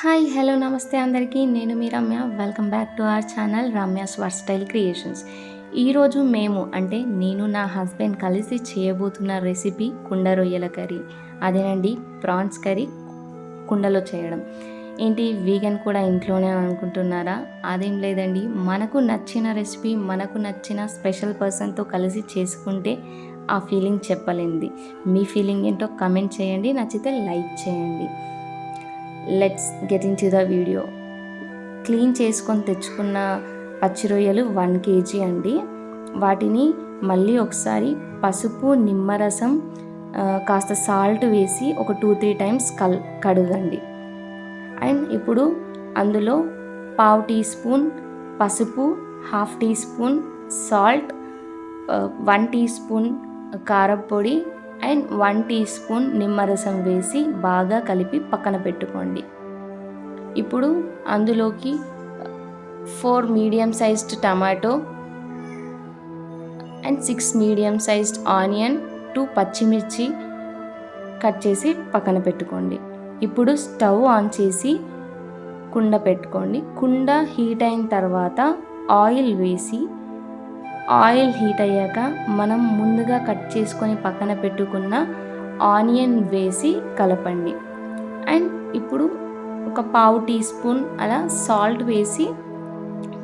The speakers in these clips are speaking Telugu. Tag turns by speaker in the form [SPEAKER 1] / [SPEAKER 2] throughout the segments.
[SPEAKER 1] హాయ్ హలో నమస్తే అందరికీ. నేను మీ Ramya. Welcome back to our channel Ramya's versatile creations. ఈరోజు మేము అంటే నేను నా హస్బెండ్ కలిసి చేయబోతున్న రెసిపీ కుండ రొయ్యల కర్రీ. అదేనండి ప్రాన్స్ కర్రీ కుండలో చేయడం. ఏంటి వీగన్ కూడా ఇంట్లోనే అనుకుంటున్నారా? అదేం లేదండి మనకు నచ్చిన రెసిపీ మనకు నచ్చిన స్పెషల్ పర్సన్తో కలిసి చేసుకుంటే ఆ ఫీలింగ్ చెప్పలేంది మీ ఫీలింగ్ ఏంటో కమెంట్ చేయండి నచ్చితే లైక్ చేయండి. Let's get in to the video clean చేసుకొని తెచ్చుకున్న పచ్చి రొయ్యలు వన్ కేజీ అండి. వాటిని మళ్ళీ ఒకసారి పసుపు నిమ్మరసం కాస్త సాల్ట్ వేసి ఒక టూ త్రీ టైమ్స్ కల్ కడగండి. అండ్ ఇప్పుడు అందులో పావు టీ స్పూన్ పసుపు half teaspoon salt one teaspoon కారపొడి అండ్ వన్ టీ స్పూన్ నిమ్మరసం వేసి బాగా కలిపి పక్కన పెట్టుకోండి. ఇప్పుడు అందులోకి four medium sized tomato and six medium sized onion two పచ్చిమిర్చి కట్ చేసి పక్కన పెట్టుకోండి. ఇప్పుడు స్టవ్ ఆన్ చేసి కుండ పెట్టుకోండి. కుండ హీట్ అయిన తర్వాత ఆయిల్ వేసి ఆయిల్ హీట్ అయ్యాక మనం ముందుగా కట్ చేసుకొని పక్కన పెట్టుకున్న ఆనియన్ వేసి కలపండి. అండ్ ఇప్పుడు ఒక పావు టీ స్పూన్ అలా సాల్ట్ వేసి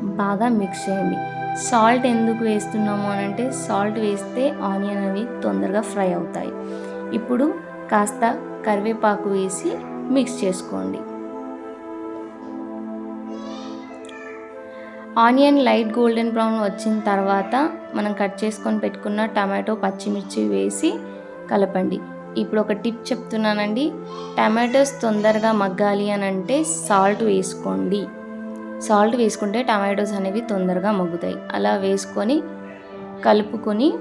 [SPEAKER 1] బాగా మిక్స్ చేయండి. సాల్ట్ ఎందుకు వేస్తున్నాము అని అంటే సాల్ట్ వేస్తే ఆనియన్ అవి తొందరగా ఫ్రై అవుతాయి. ఇప్పుడు కాస్త కరివేపాకు వేసి మిక్స్ చేసుకోండి. ఆనియన్ లైట్ గోల్డెన్ బ్రౌన్ వచ్చిన తర్వాత మనం కట్ చేసుకొని పెట్టుకున్న టమాటో పచ్చిమిర్చి వేసి కలపండి. ఇప్పుడు ఒక టిప్ చెప్తున్నానండి. టమాటోస్ తొందరగా మగ్గాలి అని అంటే సాల్ట్ వేసుకోండి. సాల్ట్ వేసుకుంటే టమాటోస్ అనేవి తొందరగా మగ్గుతాయి. అలా వేసుకొని కలుపుకొని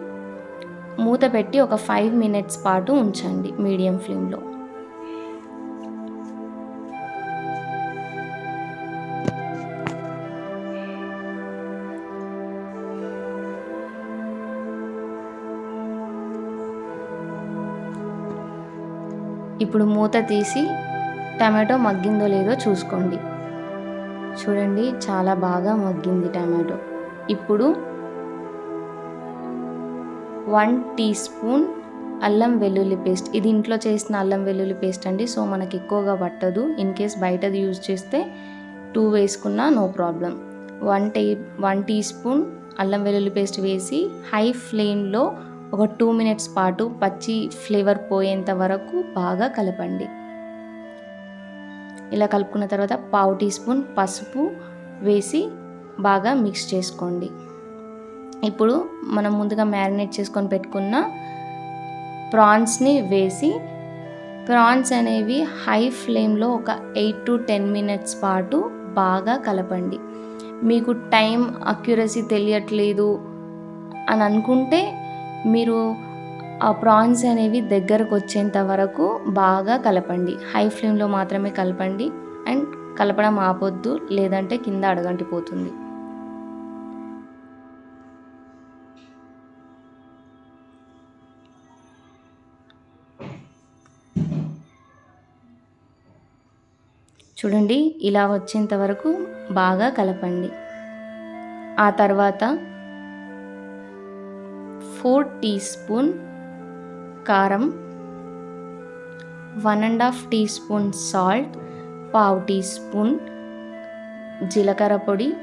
[SPEAKER 1] మూత పెట్టి ఒక ఫైవ్ మినిట్స్ పాటు ఉంచండి మీడియం ఫ్లేమ్లో. ఇప్పుడు మూత తీసి టమాటో మగ్గిందో లేదో చూసుకోండి. చూడండి చాలా బాగా మగ్గింది టమాటో. ఇప్పుడు వన్ టీ స్పూన్ అల్లం వెల్లుల్లి పేస్ట్. ఇది ఇంట్లో చేసిన అల్లం వెల్లుల్లి పేస్ట్ అండి సో మనకి ఎక్కువగా పట్టదు. ఇన్ కేస్ బయటది యూజ్ చేస్తే టూ వేసుకున్నా no problem one tea one teaspoon అల్లం వెల్లుల్లి పేస్ట్ వేసి హై ఫ్లేమ్లో ఒక టూ మినిట్స్ పాటు పచ్చి ఫ్లేవర్ పోయేంత వరకు బాగా కలపండి. ఇలా కలుపుకున్న తర్వాత పావు టీ స్పూన్ పసుపు వేసి బాగా మిక్స్ చేసుకోండి. ఇప్పుడు మనం ముందుగా మ్యారినేట్ చేసుకొని పెట్టుకున్న ప్రాన్స్ని వేసి ప్రాన్స్ అనేవి హై ఫ్లేమ్లో ఒక ఎయిట్ టు టెన్ మినిట్స్ పాటు బాగా కలపండి. మీకు టైం అక్యురసీ తెలియట్లేదు అని అనుకుంటే మీరు ఆ ప్రాన్స్ అనేవి దగ్గరకు వచ్చేంత వరకు బాగా కలపండి. హై ఫ్లేమ్లో మాత్రమే కలపండి. అండ్ కలపడం ఆపొద్దు లేదంటే కింద అడగంటిపోతుంది చూడండి ఇలా వచ్చేంత వరకు బాగా కలపండి. ఆ తర్వాత ఫోర్ టీ స్పూన్ కారం one and half teaspoon salt పావు టీ స్పూన్ జీలకర్ర పొడి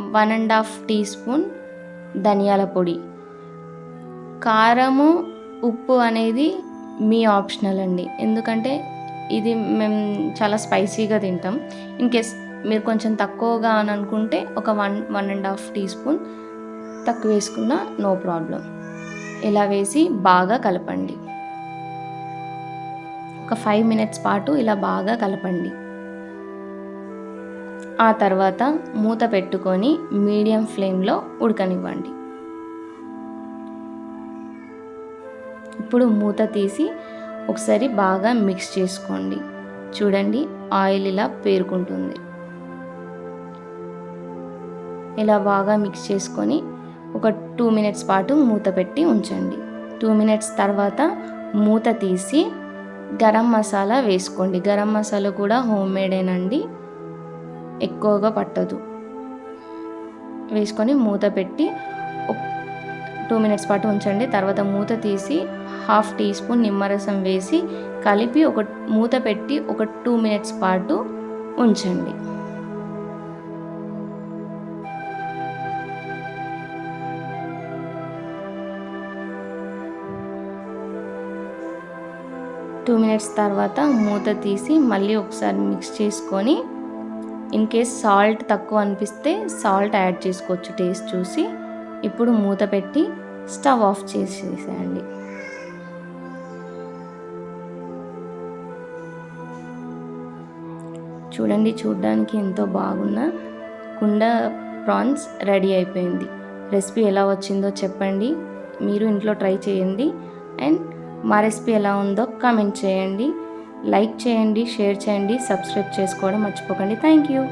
[SPEAKER 1] one and half teaspoon ధనియాల పొడి. కారము ఉప్పు అనేది మీ ఆప్షనల్ అండి. ఎందుకంటే ఇది మేము చాలా స్పైసీగా తింటాం. ఇన్ కేస్ మీరు కొంచెం తక్కువగా అని అనుకుంటే ఒక one one and half teaspoon తక్కువ వేసుకున్నా నో ప్రాబ్లం. ఇలా వేసి బాగా కలపండి. ఒక ఫైవ్ మినిట్స్ పాటు ఇలా బాగా కలపండి. ఆ తర్వాత మూత పెట్టుకొని మీడియం ఫ్లేమ్లో ఉడకనివ్వండి. ఇప్పుడు మూత తీసి ఒకసారి బాగా మిక్స్ చేసుకోండి. చూడండి ఆయిల్ ఇలా పేరుకుంటుంది. ఇలా బాగా మిక్స్ చేసుకొని ఒక టూ మినిట్స్ పాటు మూత పెట్టి ఉంచండి. టూ మినిట్స్ తర్వాత మూత తీసి గరం మసాలా వేసుకోండి. గరం మసాలా కూడా హోమ్ మేడేనండి ఎక్కువగా పట్టదు. వేసుకొని మూత పెట్టి టూ మినిట్స్ పాటు ఉంచండి. తర్వాత మూత తీసి హాఫ్ టీ స్పూన్ నిమ్మరసం వేసి కలిపి ఒక మూత పెట్టి ఒక టూ మినిట్స్ పాటు ఉంచండి. టూ మినిట్స్ తర్వాత మూత తీసి మళ్ళీ ఒకసారి మిక్స్ చేసుకొని ఇన్ కేస్ సాల్ట్ తక్కువ అనిపిస్తే సాల్ట్ యాడ్ చేసుకోవచ్చు టేస్ట్ చూసి. ఇప్పుడు మూత పెట్టి స్టవ్ ఆఫ్ చేసేసేయండి. చూడండి చూడడానికి ఎంతో బాగున్న కుండ ప్రాన్స్ రెడీ అయిపోయింది. రెసిపీ ఎలా వచ్చిందో చెప్పండి. మీరు ఇంట్లో ట్రై చేయండి. అండ్ మా రెసిపీ ఎలా ఉందో కామెంట్ చేయండి. లైక్ చేయండి షేర్ చేయండి సబ్స్క్రైబ్ చేసుకోవడం మర్చిపోకండి. Thank you.